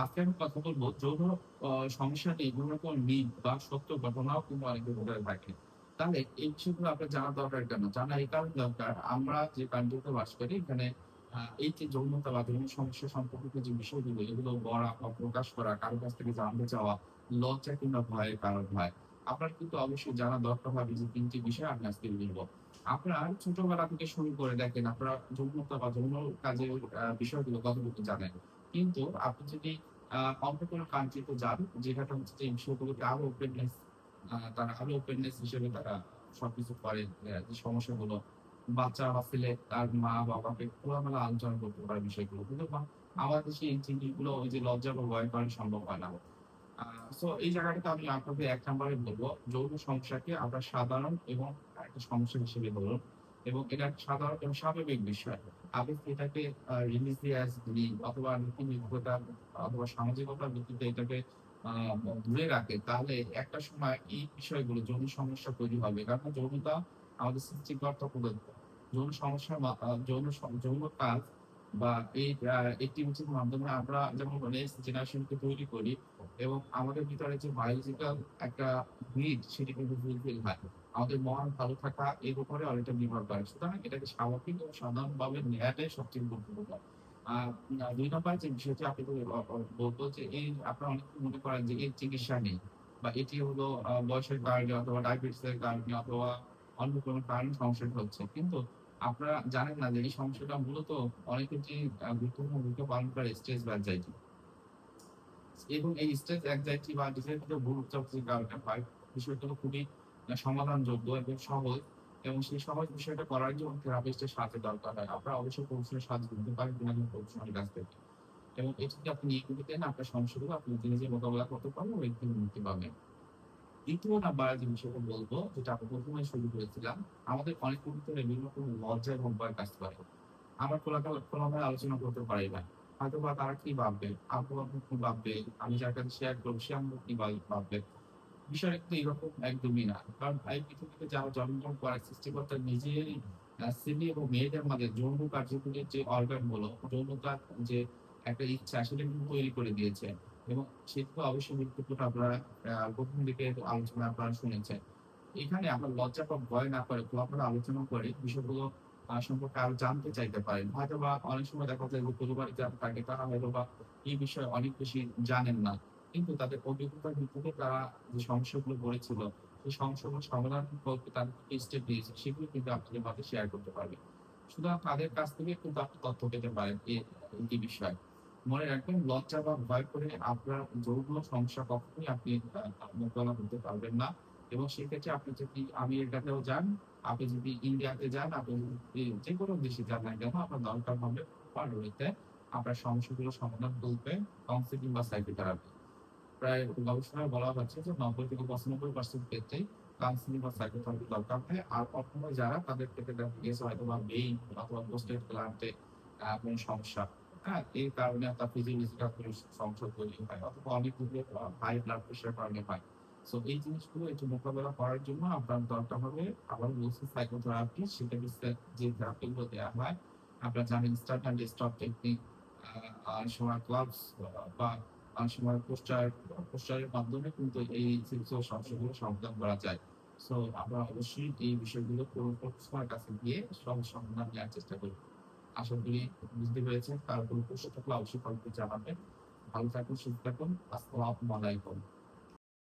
আজকে আমি কথা বলব যৌন সমস্যা নিয়ে বিভিন্ন রকম মিথ বা সত্য ঘটনাও কিন্তু অনেকের ভিতরে থাকে তাহলে এই বিষয়গুলো আপনার জানা দরকার কেন? জানা এই কারণে দরকার, আমরা যে কান্ট্রিতে বাস করি, এখানে এই যে যৌনতা বা যৌন সমস্যা সম্পর্কিত যে বিষয়গুলো, এগুলো বলা বা প্রকাশ করা, কারও কাছ থেকে জানতে চাওয়া, লজ্জা কিংবা ভয়ের কারণ হয়। আপনার কিন্তু অবশ্যই জানা দরকার হবে যে তিনটি বিষয় আমি আজকে বলব। আপনার ছোটবেলা থেকে শুরু করে দেখেন, আপনারা যৌনতা বা যৌন কাজের বিষয়গুলো কতটুকু জানেন। কিন্তু আপনি যদি অন্য হচ্ছে আরও ওপেননেস তারা আরও ওপেননেস হিসেবে তারা সবকিছু করে যে সমস্যাগুলো বাচ্চা বা ছেলে, তার মা বাবাকে খোলামেলা আলোচনা করতে পারে বিষয়গুলো। কিন্তু আমাদের দেশে এই জিনিসগুলো, ওই যে লজ্জা বা ভয় করা সম্ভব হয় না। সো এই জায়গাটাতে আমি আপনাকে এক নম্বরে বলব, যৌন সমস্যাকে আমরা সাধারণ এবং একটা সমস্যা হিসেবে ধরুন এবং এটা একটা সাধারণ এবং স্বাভাবিক বিষয়। আপনি এটাকে রিলিজিয়াস অথবা নীতি নির্ভরতা অথবা সামাজিকতার ভিত্তিতে এটাকে দূরে রাখে তাহলে একটা সময় এই বিষয়গুলো যৌন সমস্যা তৈরি হবে। কারণ যৌনতা আমাদের সৃষ্টিকর্তা প্রদত্ত। যৌন সমস্যা বা, যৌন যৌন কাজ বা এই অ্যাক্টিভিটির মাধ্যমে আমরা যেমন নেক্সট জেনারেশনকে তৈরি করি এবং আমাদের ভিতরে যে বায়োলজিক্যাল একটা নিড সেটি কিন্তু ফুলফিল হয়। আমাদের মন ভালো থাকা এর উপরে অনেকটা নির্ভর করে। সুতরাং এটাকে স্বাভাবিক এবং সাধারণভাবে নেওয়াটাই সবচেয়ে গুরুত্বপূর্ণ। দুই নম্বর যে বিষয়টি আপনি তো, আহ, আহ, বলব যে এই অনেকে মনে করেন যে এর চিকিৎসা নেই বা এটি হলো বয়সের কারণে অথবা কারণে অথবা অন্য কোনো কারণে সমস্যাটা হচ্ছে। কিন্তু আপনারা জানেন না যে এই সমস্যাটা মূলত অনেকের যে গুরুত্বপূর্ণ ভূমিকা পালন করে স্ট্রেস বা। এবং এই স্ট্রেস অ্যাংজাইটি বা ডিসেবিলিটি ভুল উচ্চারণের কারণে হয় বিষয়গুলো খুবই সমাধানযোগ্য এবং সহজ, এবং সেই সহজ বিষয়টা করার জন্য থেরাপিস্টের সাহায্য দরকার হয়। আপনারা অবশ্যই প্রফেশনের সাহায্য নিতে পারেন, বিনা প্রফেশনাল কাছ থেকে এবং এটি আপনি নিয়ে দেন আপনার সমস্যাগুলো আপনি নিজে মোকাবেলা করতে পারবেন এবং একদিন মুক্তি পাবেন। দ্বিতীয় নাম্বার যে বিষয়টা বলব, যেটা আমি প্রথমে শুরু করেছিলাম, আমাদের অনেক ভিতরে বিভিন্ন রকম লজ্জা এবং ভয় কাজ করে। আমরা খোলামেলা খোলামেলা আলোচনা করতে পারি না। হয়তো বা তারা কি ভাববে? আপু আপু কি ভাববে? আমি যার কাছে শেয়ার করব, সে আমাকে কি ভাব- ভাববে? বিষয়টা কিন্তু এরকম একদমই না। কারণ এই পৃথিবীতে যারা জন্মগ্রহণ করে সৃষ্টিকর্তা নিজেরই ছেলে এবং মেয়েদের মাঝে যৌন কার্যকরীর যে অর্গানগুলো যৌনতার যে একটা ইচ্ছা, সেটা কিন্তু তৈরি করে দিয়েছে। এবং সেটা অবশ্যই গুরুত্বপূর্ণ আপনারা প্রথম দিকে আলোচনা আপনারা শুনেছেন এখানে আমরা লজ্জা বা ভয় না করে খোলামেলা আলোচনা করে বিষয়গুলো সম্পর্কে আরও জানতে চাইতে পারেন হয়তো বা অনেক সময় দেখা যায় যে পরিবারে থাকে, তারা হয়তো বা এই বিষয়ে অনেক বেশি জানেন না। কিন্তু তাদের অভিজ্ঞতার ভিত্তিতে তারা যে সমস্যাগুলো পড়েছিল সেই সমস্যাগুলো সমাধান করতে তাদের স্টেপ দিয়েছে, সেগুলো কিন্তু আপনাদের মাঝে শেয়ার করতে পারবে সুতরাং তাদের কাছ থেকে কিন্তু আপনি তথ্য পেতে পারেন এই বিষয়ে। মনে রাখবেন, লজ্জা বা ভয় করে আপনার যৌন সমস্যা কখনোই আপনি মোকাবেলা করতে পারবেন না। এবং সেক্ষেত্রে আপনি যদি আমেরিকাতেও যান, আপনি যদি ইন্ডিয়াতে যান, আপনি যে কোনো দেশে যান না কেন, আপনার দরকার হবে পারোতে আপনার সমস্যাগুলো সমাধান করতে কাউন্সিলিং বা সাইকোথেরাপি প্রায় গবেষণায় বলা হচ্ছে যে নব্বই থেকে পঁচানব্বই পার্সেন্ট ক্ষেত্রেই কাউন্সিলিং বা সাইকোথেরাপি দরকার হয়। আর কখনো যারা তাদের ক্ষেত্রে দেখা গেছে হয়তো বা বেইন অথবা পোস্টেড গ্ল্যান্ডে কোনো সমস্যা হ্যাঁ এই কারণে আপনার ফিজিওলজিক্যাল সমস্যা তৈরি হয় অথবা অনেক হাই ব্লাড প্রেশার কারণে হয়। সো এই জিনিসগুলো একটু মোকাবেলা করার জন্য আপনার দরকার হবে আবার বলছি সাইকোথেরাপি সেটা যে থেরাপিগুলো দেওয়া হয়। আপনারা জানেন স্টার্ট অ্যান্ড স্টপ টেকনিক আর সময় ক্লাবস বা সময় পোস্টার, পোস্টারের মাধ্যমে কিন্তু এই চিকিৎসা সমস্যাগুলো সমাধান করা যায়। সো আমরা অবশ্যই এই বিষয়গুলো প্রফেশনাল কাছে গিয়ে সব সমাধান নেওয়ার চেষ্টা করি। আশা করি বুঝতে পেরেছেন। তার কোনো প্রশ্ন থাকলে অবশ্যই কমেন্টে জানাবেন। ভালো থাকুন, সুস্থ থাকুন। আসসালামু আলাইকুম।